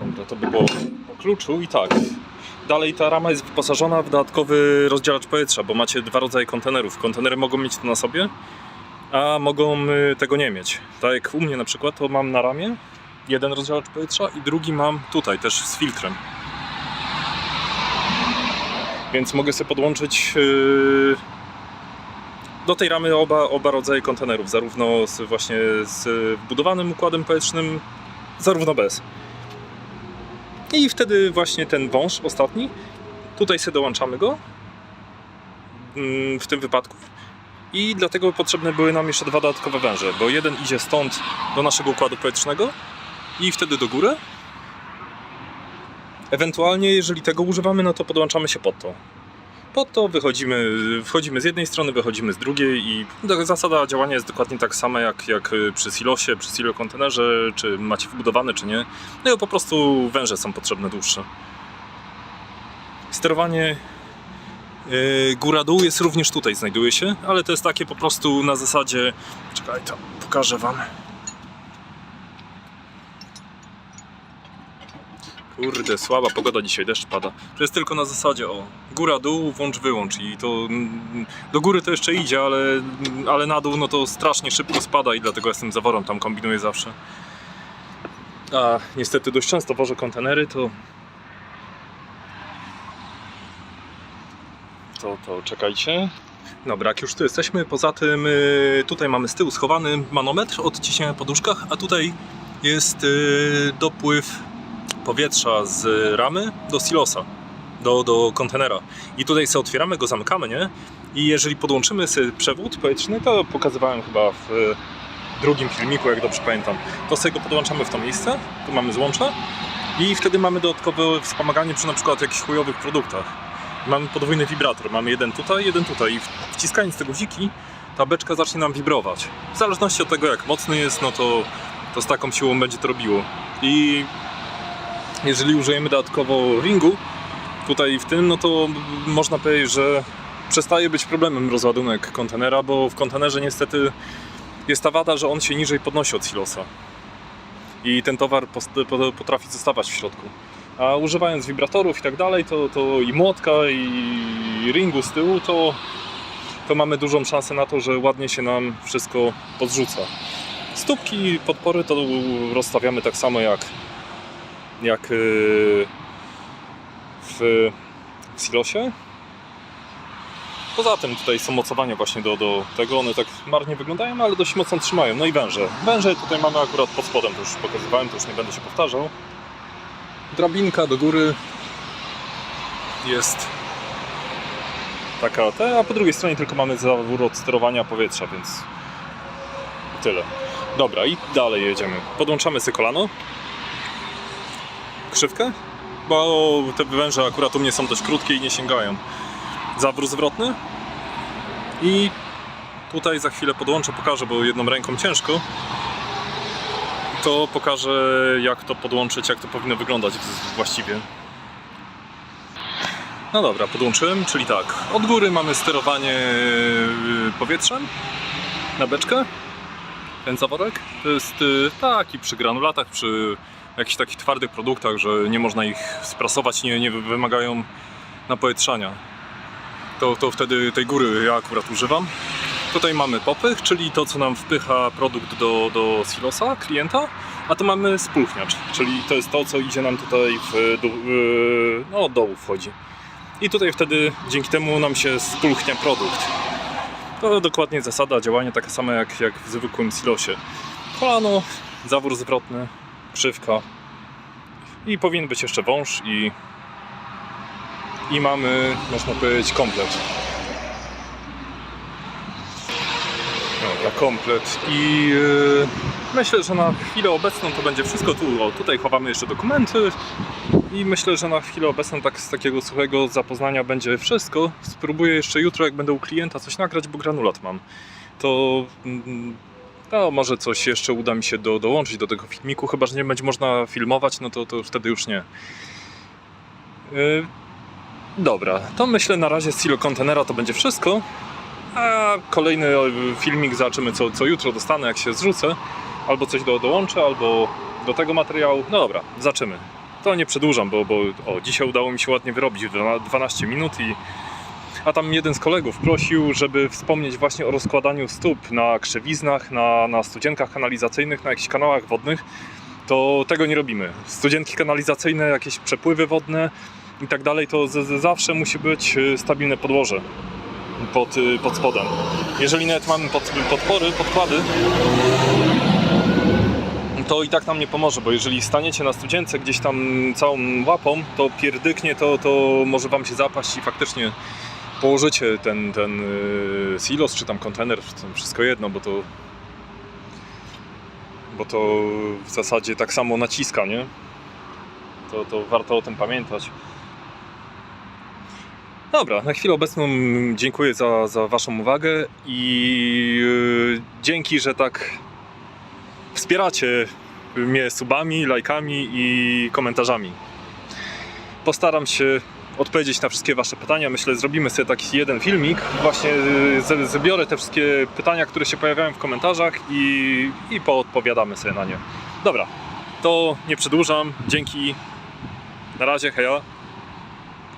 Dobra, to by było o kluczu i tak. Dalej ta rama jest wyposażona w dodatkowy rozdzielacz powietrza, bo macie dwa rodzaje kontenerów. Kontenery mogą mieć to na sobie, a mogą y, tego nie mieć. Tak jak u mnie na przykład, to mam na ramię jeden rozdzielacz powietrza i drugi mam tutaj też z filtrem. Więc mogę sobie podłączyć yy, do tej ramy oba, oba rodzaje kontenerów, zarówno z, właśnie z wbudowanym układem powietrznym, zarówno bez. I wtedy właśnie ten wąż ostatni, tutaj sobie dołączamy go mm, w tym wypadku. I dlatego potrzebne były nam jeszcze dwa dodatkowe węże, bo jeden idzie stąd do naszego układu powietrznego i wtedy do góry. Ewentualnie, jeżeli tego używamy, no to podłączamy się pod to. Pod to wychodzimy, wchodzimy z jednej strony, wychodzimy z drugiej i zasada działania jest dokładnie tak sama jak, jak przy silosie, przy silo kontenerze, czy macie wbudowane, czy nie. No i po prostu węże są potrzebne dłuższe. Sterowanie yy, góra-dół jest również tutaj, znajduje się, ale to jest takie po prostu na zasadzie... Czekaj, to pokażę Wam. Kurde, słaba pogoda dzisiaj, deszcz pada. To jest tylko na zasadzie, o, góra, dół, włącz, wyłącz i to mm, do góry to jeszcze idzie, ale, ale na dół no to strasznie szybko spada i dlatego jestem zaworem, tam kombinuję zawsze. A niestety dość często wożę kontenery, to to, to czekajcie. Dobra, jak już tu jesteśmy, poza tym y, tutaj mamy z tyłu schowany manometr od ciśnienia w poduszkach, a tutaj jest y, dopływ powietrza z ramy do silosa, do, do kontenera. I tutaj sobie otwieramy go, zamykamy, nie? I jeżeli podłączymy sobie przewód powietrzny, to pokazywałem chyba w drugim filmiku, jak dobrze pamiętam, to sobie go podłączamy w to miejsce, tu mamy złącze i wtedy mamy dodatkowe wspomaganie przy na przykład jakichś chujowych produktach. Mamy podwójny wibrator, mamy jeden tutaj, jeden tutaj i wciskając te guziki, ta beczka zacznie nam wibrować. W zależności od tego jak mocny jest, no to, to z taką siłą będzie to robiło. I jeżeli użyjemy dodatkowo ringu tutaj w tym, no to można powiedzieć, że przestaje być problemem rozładunek kontenera, bo w kontenerze niestety jest ta wada, że on się niżej podnosi od silosa. I ten towar potrafi zostawać w środku. A używając wibratorów i tak dalej, to, to i młotka, i ringu z tyłu, to, to mamy dużą szansę na to, że ładnie się nam wszystko podrzuca. Stópki podpory to rozstawiamy tak samo jak, jak yy, w, w silosie. Poza tym tutaj są mocowania właśnie do, do tego, one tak marnie wyglądają, ale dość mocno trzymają. No i węże. Węże tutaj mamy akurat pod spodem, to już pokazywałem, to już nie będę się powtarzał. Drabinka do góry jest taka te, a po drugiej stronie tylko mamy zawór od sterowania powietrza, więc tyle. Dobra, i dalej jedziemy. Podłączamy sobie kolano, krzywkę, bo te węże akurat u mnie są dość krótkie i nie sięgają. Zawór zwrotny i tutaj za chwilę podłączę, pokażę, bo jedną ręką ciężko. To pokażę jak to podłączyć, jak to powinno wyglądać właściwie. No dobra, podłączyłem, czyli tak, od góry mamy sterowanie y, powietrzem na beczkę. Ten zaworek to jest y, taki przy granulatach, przy jakichś takich twardych produktach, że nie można ich sprasować, nie, nie wymagają napowietrzania. To, to wtedy tej góry ja akurat używam. Tutaj mamy popych, czyli to, co nam wpycha produkt do, do silosa klienta, a tu mamy spulchniacz, czyli to jest to, co idzie nam tutaj w no, od dołu wchodzi. I tutaj wtedy dzięki temu nam się spulchnia produkt. To dokładnie zasada działania taka sama jak, jak w zwykłym silosie. Kolano, zawór zwrotny, krzywka i powinien być jeszcze wąż i, i mamy, można powiedzieć, komplet. Dobra, komplet. I yy, myślę, że na chwilę obecną to będzie wszystko. Tu, o, tutaj chowamy jeszcze dokumenty. I myślę, że na chwilę obecną tak z takiego suchego zapoznania będzie wszystko. Spróbuję jeszcze jutro, jak będę u klienta, coś nagrać, bo granulat mam. To mm, no, może coś jeszcze uda mi się do, dołączyć do tego filmiku, chyba że nie będzie można filmować, no to, to wtedy już nie. Yy, dobra, to myślę na razie z Silo Containera to będzie wszystko. A kolejny e, filmik zobaczymy co, co jutro dostanę, jak się zrzucę. Albo coś do, dołączę, albo do tego materiału. No dobra, zaczynamy. to nie przedłużam, bo, bo o, dzisiaj udało mi się ładnie wyrobić w dwana- 12 minut i a tam jeden z kolegów prosił, żeby wspomnieć właśnie o rozkładaniu stóp na krzewiznach, na, na studzienkach kanalizacyjnych, na jakichś kanałach wodnych. To tego nie robimy. Studzienki kanalizacyjne, jakieś przepływy wodne i tak dalej, to z, z, zawsze musi być y, stabilne podłoże pod, y, pod spodem. Jeżeli nawet mamy pod, podpory, podkłady, to i tak nam nie pomoże, bo jeżeli staniecie na studzience gdzieś tam całą łapą, to pierdyknie, to, to może wam się zapaść i faktycznie położycie ten, ten y, silos czy tam kontener, wszystko jedno, bo to bo to w zasadzie tak samo naciska, nie? To, to warto o tym pamiętać. Dobra, na chwilę obecną dziękuję za, za Waszą uwagę i yy, dzięki, że tak wspieracie mnie subami, lajkami i komentarzami. Postaram się odpowiedzieć na wszystkie Wasze pytania. Myślę, zrobimy sobie taki jeden filmik. Właśnie z- zebiorę te wszystkie pytania, które się pojawiają w komentarzach i, i poodpowiadamy sobie na nie. Dobra, to nie przedłużam. Dzięki. Na razie, heja.